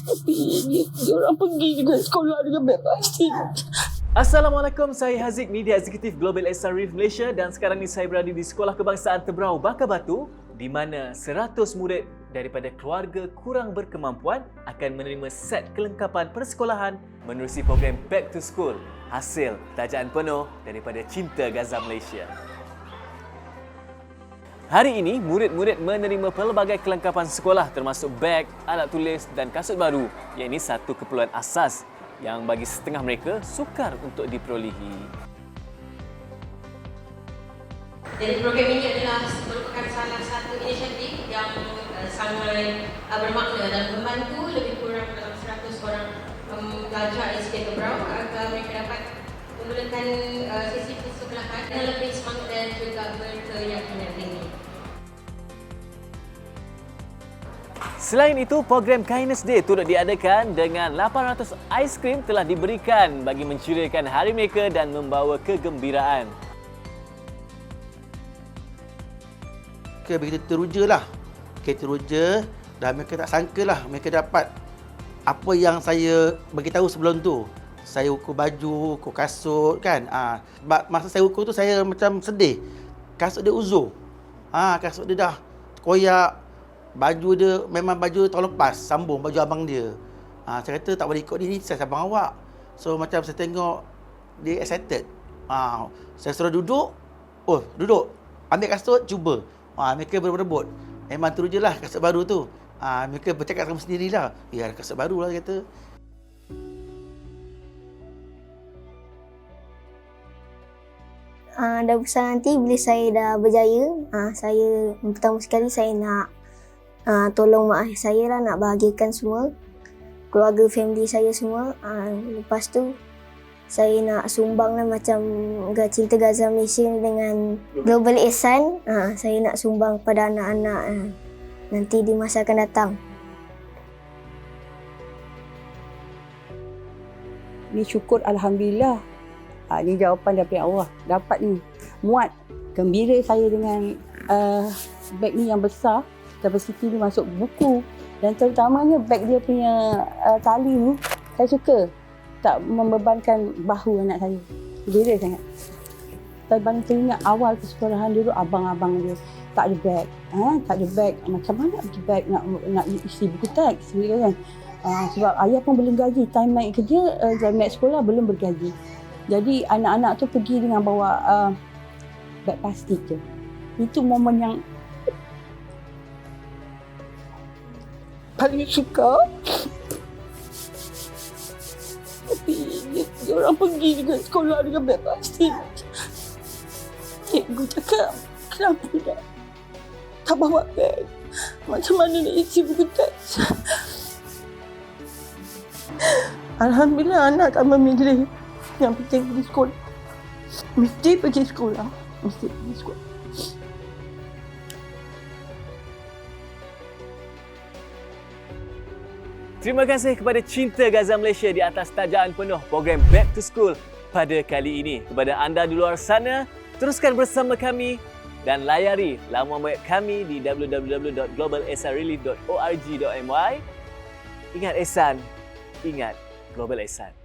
Tapi dia, orang pergi dengan sekolah dengan bebas. Assalamualaikum, saya Haziq, Media Eksekutif Global SR Reef Malaysia dan sekarang ni saya berada di Sekolah Kebangsaan Tebrau, Bakar Batu di mana 100 murid daripada keluarga kurang berkemampuan akan menerima set kelengkapan persekolahan menerusi program Back to School hasil tajaan penuh daripada Cinta Gaza Malaysia. Hari ini, murid-murid menerima pelbagai kelengkapan sekolah termasuk beg, alat tulis dan kasut baru yang ini satu keperluan asas yang bagi setengah mereka sukar untuk diperolehi. Jadi program ini adalah merupakan salah satu inisiatif yang uh, sangat uh, bermakna dan membantu lebih kurang dalam 100 orang um, pelajar SK Kebrau agar mereka dapat menggunakan uh, sisi persekolahan dengan lebih semangat dan juga berkeyakinan Selain itu, program Kindness Day turut diadakan dengan 800 aiskrim telah diberikan bagi menceriakan hari mereka dan membawa kegembiraan. Mereka begitu teruja lah. Okay, teruja dan mereka tak sangka lah mereka dapat apa yang saya beritahu sebelum tu. Saya ukur baju, ukur kasut kan. Ah, ha, masa saya ukur tu saya macam sedih. Kasut dia uzur. Ah, ha, kasut dia dah koyak. Baju dia memang baju tahun lepas, sambung baju abang dia. Ha, saya kata tak boleh ikut ni, saya abang awak. So macam saya tengok dia excited. Ha, saya suruh duduk. Oh, duduk. Ambil kasut, cuba. Ha, mereka berebut-rebut. Memang terus je lah kasut baru tu. Ha, mereka bercakap sama sendirilah. Ya, kasut baru lah kata. Uh, dah besar nanti bila saya dah berjaya, uh, saya pertama sekali saya nak uh, tolong mak ayah saya lah nak bahagikan semua keluarga family saya semua. Uh, lepas tu saya nak sumbang lah macam Cinta Gaza Malaysia dengan Global Ihsan. Uh, saya nak sumbang pada anak-anak uh, nanti di masa akan datang. Ni syukur Alhamdulillah. Ha, ni jawapan daripada Allah. Dapat ni. Muat. Gembira saya dengan uh, beg ni yang besar. Capacity ni masuk buku. Dan terutamanya beg dia punya uh, tali ni. Saya suka. Tak membebankan bahu anak saya. Gembira sangat. Banyak teringat awal persekolahan dulu abang-abang dia tak ada beg. Ha? Tak ada beg. Macam mana pergi beg nak, nak isi buku teks. Kan? Uh, sebab ayah pun belum gaji. Time naik kerja, uh, naik sekolah belum bergaji. Jadi anak-anak tu pergi dengan bawa uh, beg plastik je. Itu momen yang paling suka. Tapi dia, orang pergi dengan sekolah dengan beg plastik. Cikgu cakap, kenapa tak, tak bawa beg? Macam mana nak isi buku teks? Alhamdulillah anak tak memilih yang penting pergi sekolah. Mesti pergi sekolah. Mesti pergi sekolah. Terima kasih kepada Cinta Gaza Malaysia di atas tajaan penuh program Back to School pada kali ini. Kepada anda di luar sana, teruskan bersama kami dan layari laman web kami di www.globalsrelief.org.my. Ingat Ehsan, ingat Global Ehsan.